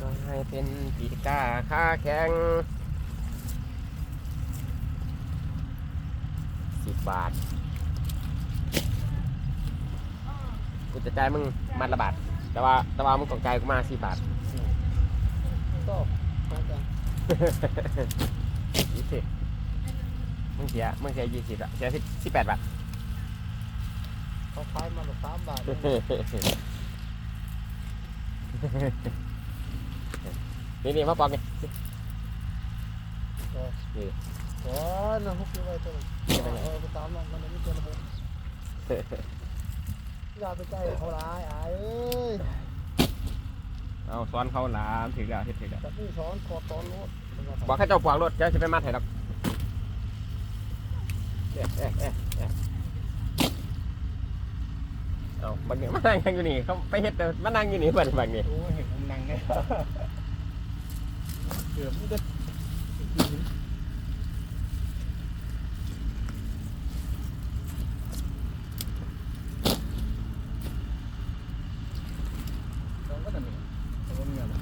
ก็ให้เป็นปีกาค่าแข่งสิบบาท กูจะจ่ายมึงมัดละบาท แต่ว่าแต่ว่ามึงต้องจ่ายกูมาสี่บาทก็มาจากยี่สิบมึงเสียมึงเสียยี่สิบอะเสียสิบสิบแปดบาท เขาขายมาแบบสามบาทเลยนี่นี่มาปอกนี่อ๋อนะพวกนี้ไว้ตัวนึงเออไปตามน้องมันไม่เจอระบบอย่าไปใกล้เขาร้ายอ้ายเอ้ยเอาซ้อนเขาหลามถือแล้วเฮ็ดถือแล้วจับนี่ช้อนขอดตอนโน้ตบอกให้เจ้าปวางรถเจ้าจะไปมัดให้ดอกเอ๊ะเอ๊ะเอ๊ะ เอาบางเนี่ยมานั่งอยู่นี่เขาไปเฮ็ดแต่มานั่งอยู่นี่เปิดบางนี่โอ้ยเห็นผมนั่งเนี่ยเกือบมันจะลองก็ทำนี่ทำมันเงียบอะ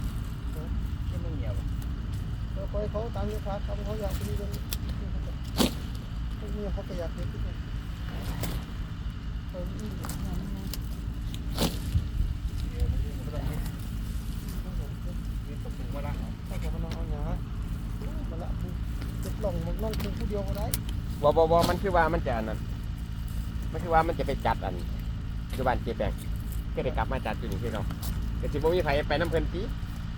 ไม่มันเงียบอะแล้วคอยเขาตามลูกค้าเขาเขาอยากไปนี่กันพวกนี้เขาก็อยากเห็นที่นี่เขาอีกอย่างนึง มาละถ้าเกิดมันเอาหนามาละจะลอง มันนั่นคือผู้เดียวก็ได้บอบอบอมันคือว่ามันจะอันนั้นมันคือว่ามันจะไปจัดอันคือบ้านเจ๊แปงก็ได้กลับมาจัดอยู่นี่พี่น้องแต่สิบ่มีไผไปน้ำเพิ่นปี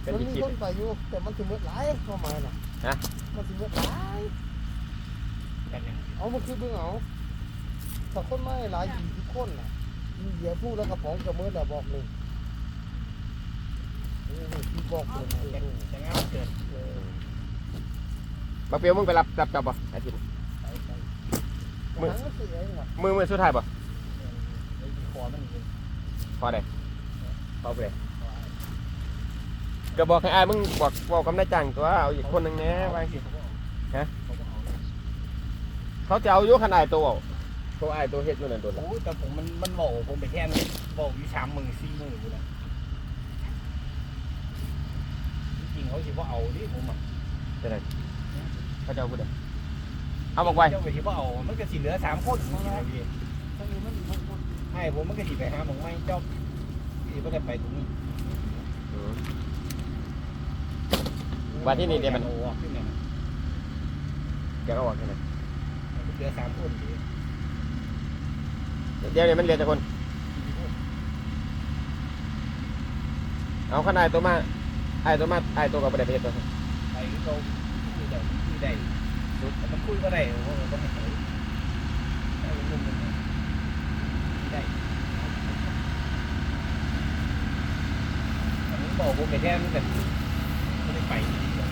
เป็นมันอีกมีคลิปคนไปอยู่แต่มันถึงเมื่อหลายประมาณน่ะฮะ มันถึงเมื่อหลายเอามันคือเบิ่งเอาถ้าคนไม่หลายยี่สิบคนน่ะมีเหยียบผู้แล้วกระป๋องกับมือแล้วบอกหนึ่งโอ้โหที่บอกเลยนะจะงาเกิดเออ บักเปียวมึงไปรับรับจับบ่อาทิตย์ไปไปมือหนังมันเสียเองว่ะมือมือสุดท้ายบ่ไอ้คอมันอยู่พอได้พอไปเลยก็บอกให้อ้ายมึงบอกบอกกำนายจ้างตัวเอาอีกคนหนึงแหน่ว่าสิฮะเขาจะเอาอยู่ขนาดตัวเอาตัวอ้ายตัวเฮ็ดอยู่นั่นตัวน่ะโอ้ยแต่ผมมันมันบอกผมไปแค่นี้บอกอยู่สามหมื่นสี่หมื่นกูนะจริงๆเขาสิว่าเอาดิผมอะเขาจะเอาผู้ใดเอาบอกไว้เจ้าไปสิว่าเอามันก็สิเหลือสามคนจริงๆเลยพี่ถ้ามีมันมันมันให้ผมมันก็สิไปหาหมองไม่เจ้าสิไม่ได้ไปตรงนี้อืมว่าที่นี่เดี๋ยวมัน โอ้โหขึ้นเนี่ยเดี๋ยวก็บอกแค่นั้นมันเหลือสามคนดิเดี๋ยวนี้มันเหลือแต่คน เอาขนาดตัวมาไอ้ตัวมาไอ้ตัวกับประเด็นเฮ็ดตัว ไปก็มี ได้มีได้สุดมันคุยก็ได้โอ้โหมันก็ไม่เคยได้มุมหนึงได้ผมบอกผมไปแท้มันกันไม่ได้ไปดีกว่า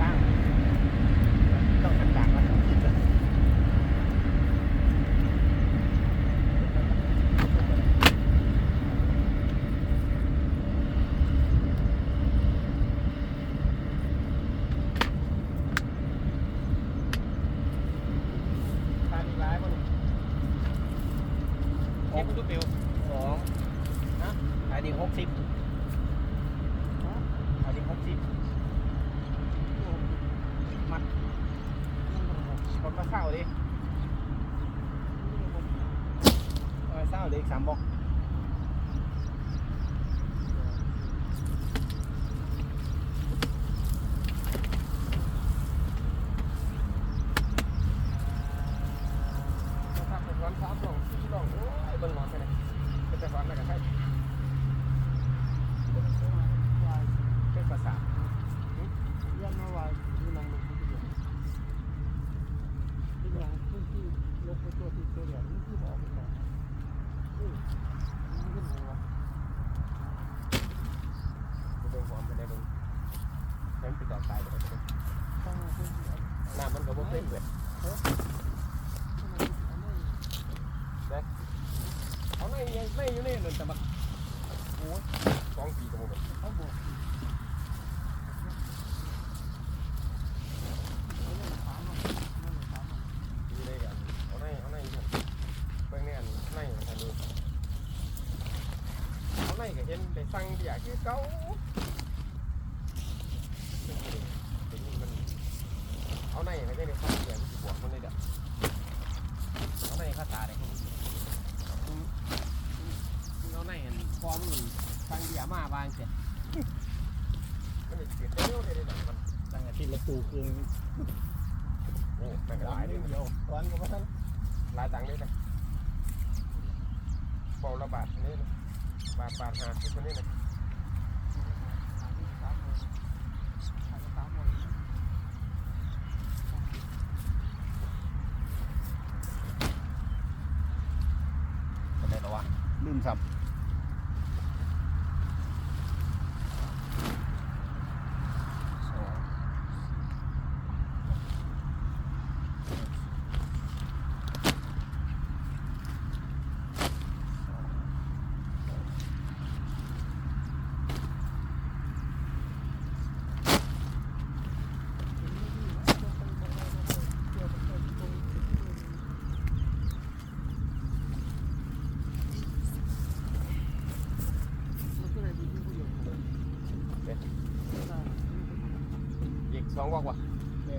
ตั้งต้องต่างๆแล้วทานอีกหลายบ่นี่เก็บมันทุกเดียวสอง นะอันนี้หกสิบอันนี้หกสิบมัดคนมาเศร้าดิมาเศร้าาวเหลืออีกสามบล็อก ถ้าเป็นวันสามลองสี่ลองโอ้ยเบิ่งหมอนไปเลยเป็นแต่วันแล้วก็ใช่เป็นภาษาท เรียนมาว่ามีนางลงทุนเดียวเป็นอย่างพื้นที่ลงไป ตัวเดียวนี่ที่บอกไปก่อนเออมันขึ้นหัวไปเบิ่อมไปได้เบิ่งให้มันไปจอดตายไปเลยตั้งมาพื้นที่เอาน้ำมันก็บ่เป็นเว้เอาไว้เอาในยังในอยู่นี่นั่แต่บักโอ้ยสองปีก็บ่เบิดเขาบอกสิเอาไว้ถามเอาเอาไว้ถามเอา อยู่ในอันเอาในเอาในอยู่เบิ่งในอันในอันนี้เอาในก็เห็นได้ สั่งเบียร์คือเก่าเอาในก็ได้ได้สั่งเบียร์มันสิบวกมันเลยเด้อเอาในภาษาได้แค่นี้เอาในอันพอมันสั่งเบียร์มาบางเสียมันจะเสียเร็วเลยเด้อมันตั้งอาทิตย์ละตูคืนโอ้แม่หลายเดียยววันก็มาทันหลายตังค์เลยนะเบาละบาทนี่นะบาทบาทหาที่คนนี้นะถามเอาถามเอาถามเอาก็ได้แล้ววะลืมสับสอง嗯อีก สองวักว่ะเนี่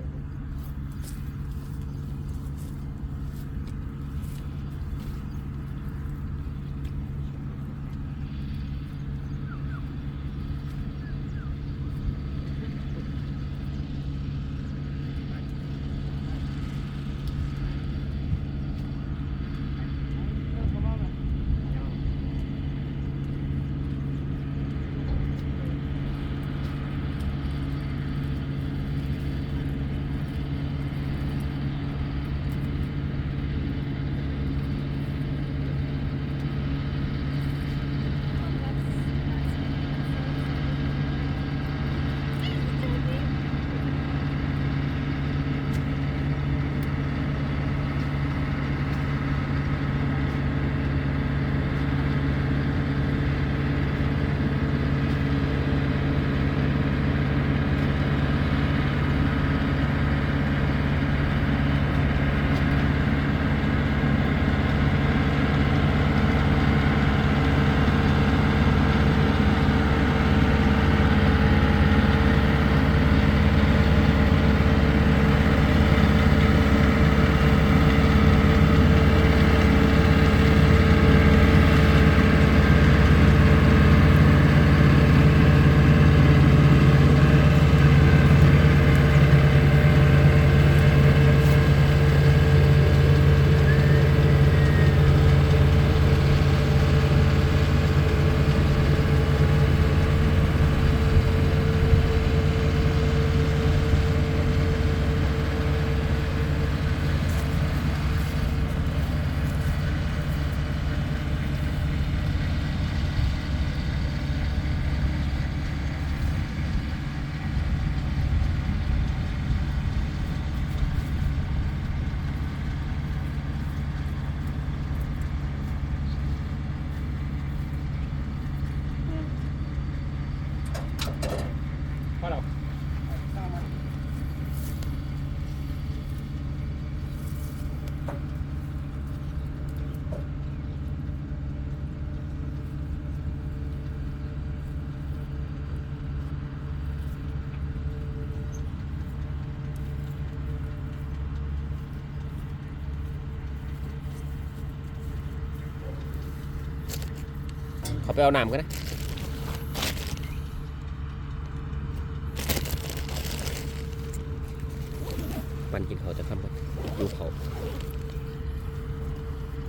เขาไปเอาน้ำกันนะ